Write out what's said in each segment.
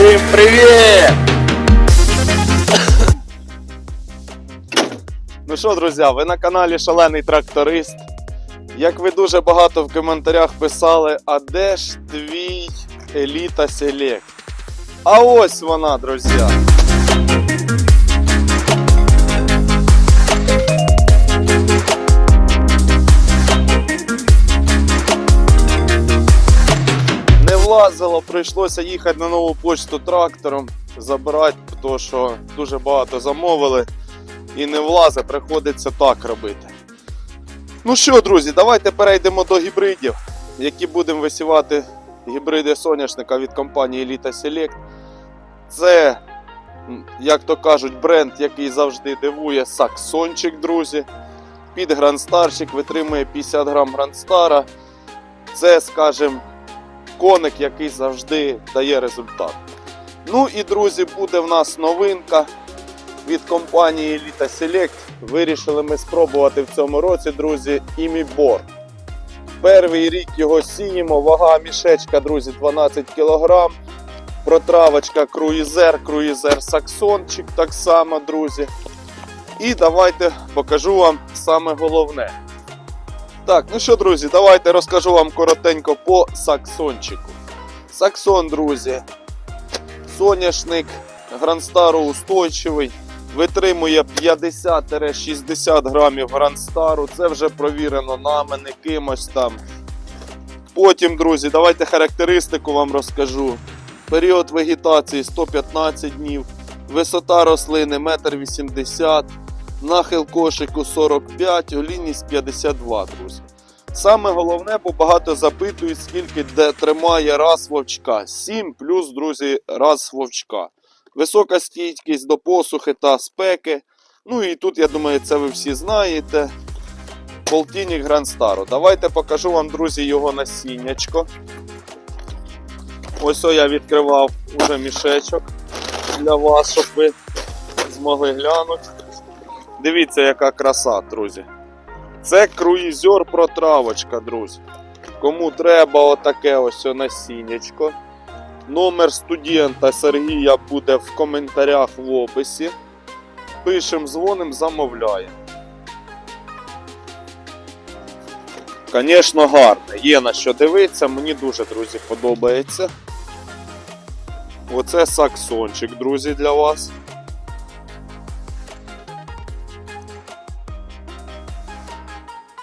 Всім привіт! Ну що, друзі, ви на каналі Шалений Тракторист. Як ви дуже багато в коментарях писали, а де ж твій Еліта Селект? А ось вона, друзі. Не влазило, прийшлося їхати на нову почту трактором, забирати, тому що дуже багато замовили і не влазить, приходиться так робити. Ну що, друзі, давайте перейдемо до гібридів, які будемо висівати гібриди соняшника від компанії Elita Select. Це, як то кажуть, бренд, який завжди дивує Саксончик, друзі. Під грандстарчик витримує 50 грам грандстара. Це, скажімо, коник, який завжди дає результат. Ну і друзі, буде в нас новинка від компанії Elita Select. Вирішили ми спробувати в цьому році, друзі, імібор. Перший рік його сіємо, вага мішечка, друзі, 12 кг. Протравочка круїзер, круїзер саксончик так само, друзі. І давайте покажу вам саме головне. Так, ну що, друзі, давайте розкажу вам коротенько по саксончику. Саксон, друзі, соняшник грандстару устойчивий, витримує 50-60 грамів грандстару. Це вже провірено нами, не кимось там. Потім, друзі, давайте характеристику вам розкажу. Період вегетації 115 днів, висота рослини 1,80 м, нахил кошику 45, олійність 52, друзі. Саме головне, бо багато запитують, скільки де тримає раз вовчка. 7 плюс, друзі, раз вовчка. Висока стійкість до посухи та спеки. Ну і тут, я думаю, це ви всі знаєте. Полтинник Грандстару. Давайте покажу вам, друзі, його насіннячко. Ось о я відкривав уже мішечок для вас, щоб ви змогли глянути. Дивіться, яка краса, друзі. Це круїзер протравочка, друзі. Кому треба отаке ось насіннячко. Номер студента Сергія буде в коментарях в описі. Пишем, дзвоним, замовляємо. Звісно, гарне. Є на що дивитися, мені дуже, друзі, подобається. Оце саксончик, друзі, для вас.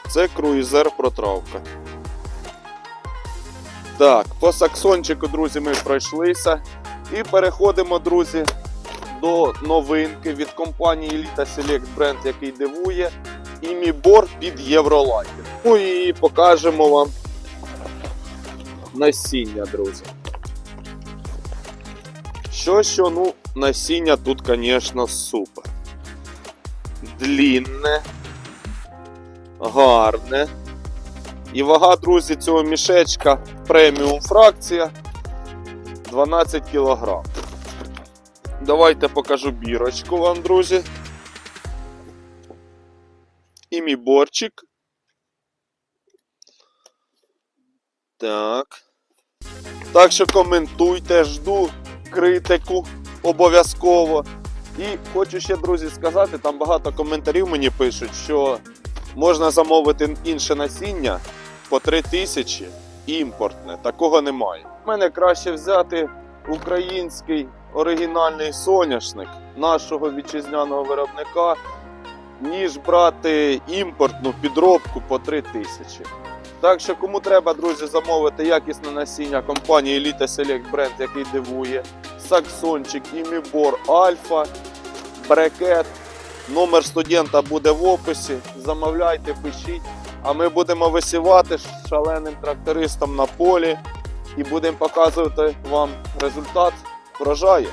Це круїзер протравка. Так, по саксончику, друзі, ми пройшлися. І переходимо, друзі, до новинки від компанії Elita Select бренд, який дивує. Імібор під Євролайнер. Ну і покажемо вам насіння, друзі. Що, що, ну, насіння тут, звісно, супер. Длінне, гарне. І вага, друзі, цього мішечка преміум фракція 12 кг. Давайте покажу бірочку вам, друзі. І мій борчик. Так. Так що коментуйте, жду критику обов'язково. І хочу ще, друзі, сказати, там багато коментарів мені пишуть, що можна замовити інше насіння по 3 тисячі імпортне. Такого немає. У мене краще взяти український оригінальний соняшник нашого вітчизняного виробника, ніж брати імпортну підробку по 3 тисячі. Так що, кому треба, друзі, замовити якісне насіння компанії Elite Select бренд, який дивує, Саксончик, Імібор, Альфа, Брекет. Номер студента буде в описі. Замовляйте, пишіть. А ми будемо висівати шаленим трактористом на полі і будемо показувати вам результат врожаю.